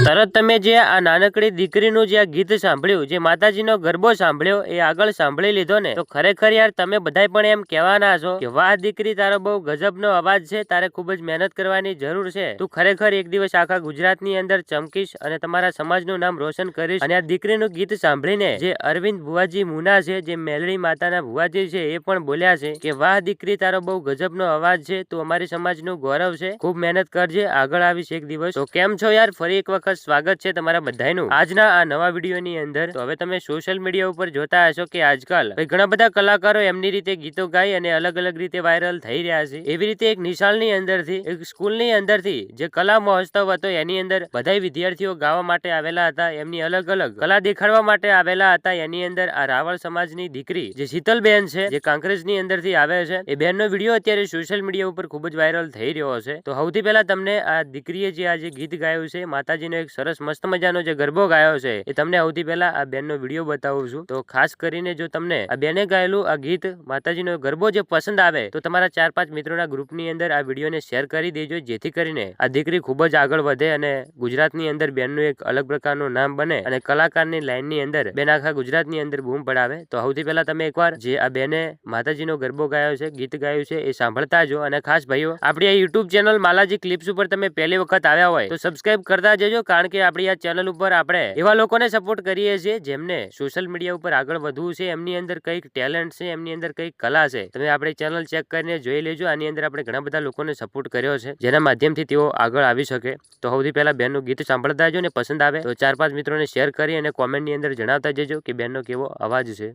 તરત તમે જે આ નાનકડી દીકરીનું જે આ ગીત સાંભળ્યું, જે માતાજીનો ગરબો સાંભળ્યો, એ આગળ સાંભળી લીધો ને, તો ખરેખર યાર તમે બધા પણ એમ કહેવાના છો કે વાહ દીકરી, તારો બહુ ગજબનો અવાજ છે, તારે ખૂબ જ મહેનત કરવાની જરૂર છે. તું ખરેખર એક દિવસ આખા ગુજરાતની અંદર ચમકીશ અને તમારા સમાજનું નામ રોશન કરીશ અને આ દીકરીનું ગીત સાંભળીને જે અરવિંદ ભુવાજી મુના છે, જે મેલડી માતાના ભુવાજી છે, એ પણ બોલ્યા છે કે વાહ દીકરી, તારો બહુ ગજબનો અવાજ છે, તું અમારી સમાજનું ગૌરવ છે, ખૂબ મહેનત કરજે, આગળ આવીશ એક દિવસ. તો કેમ છો યાર? ફરી એક વખત સ્વાગત છે તમારા બધાનું આજના આ નવા વિડીયોની અંદર તો હવે તમે સોશિયલ મીડિયા ઉપર જોતા હશો કે આજકાલ ઘણા બધા કલાકારો એમની રીતે ગીતો ગાઈ અને અલગ અલગ રીતે વાયરલ થઈ રહ્યા છે. એવી રીતે એક નિશાળની અંદરથી, એક સ્કૂલની અંદરથી જે કલા મહોત્સવ હતો એની અંદર બધા વિદ્યાર્થીઓ ગાવા માટે આવેલા હતા, એમની અલગ અલગ કલા દેખાડવા માટે આવેલા હતા. એની અંદર આ રાવળ સમાજની દીકરી જે શીતલબેન છે, જે કાંકરેજની અંદરથી આવે છે, એ બેનનો વીડિયો અત્યારે સોશિયલ મીડિયા ઉપર ખૂબ જ વાયરલ થઈ રહ્યો છે તો સૌથી પહેલા તમને આ દીકરીએ જે આ જે ગીત ગાયું છે, માતાજીનો એક સરસ મસ્ત મજાનો જે ગરબો ગાયો છે, એ તમને સૌથી પહેલા આ બેનનો વીડિયો બતાવું છું. તો ખાસ કરીને જો તમને આ બેને ગાયેલું આ ગીત માતાજીનો ગરબો જે પસંદ આવે, તો તમારા ચાર પાંચ મિત્રોના ગ્રુપની અંદર આ વિડીયોને શેર કરી દેજો, જેથી કરીને આ દીકરી ખૂબ જ આગળ વધે અને ગુજરાતની અંદર બેનનું એક અલગ પ્રકારનું નામ બને અને કલાકારની લાઇનની અંદર બેન આખા ગુજરાતની અંદર બૂમ પડાવે. તો સૌથી પહેલા તમે એકવાર જે આ બેને માતાજીનો ગરબો ગાયો છે, ગીત ગાયું છે, એ સાંભળતા જો. અને ખાસ ભાઈઓ, આપણી આ યુટ્યુબ ચેનલ માલાજી ક્લિપ્સ ઉપર તમે પહેલી વખત આવ્યા હોય, તો સબસ્ક્રાઇબ કરતા જજો કારણ કે આપણી આ ચેનલ ઉપર આપણે એવા લોકોને સપોર્ટ કરીએ છીએ જેમને સોશિયલ મીડિયા ઉપર આગળ વધવું છે, એમની અંદર કંઈક ટેલેન્ટ છે, એમની અંદર કંઈક કલા છે. તમે આપણી ચેનલ ચેક કરીને જોઈ લેજો, આની અંદર આપણે ઘણા બધા લોકોને સપોર્ટ કર્યો છે, જેના માધ્યમથી તેઓ આગળ આવી શકે. તો સૌથી પહેલા બેનનું ગીત સાંભળતા જજો ને પસંદ આવે, તો ચાર પાંચ મિત્રોને શેર કરી અને કોમેન્ટની અંદર જણાવતા જજો કે બેનનો કેવો અવાજ છે.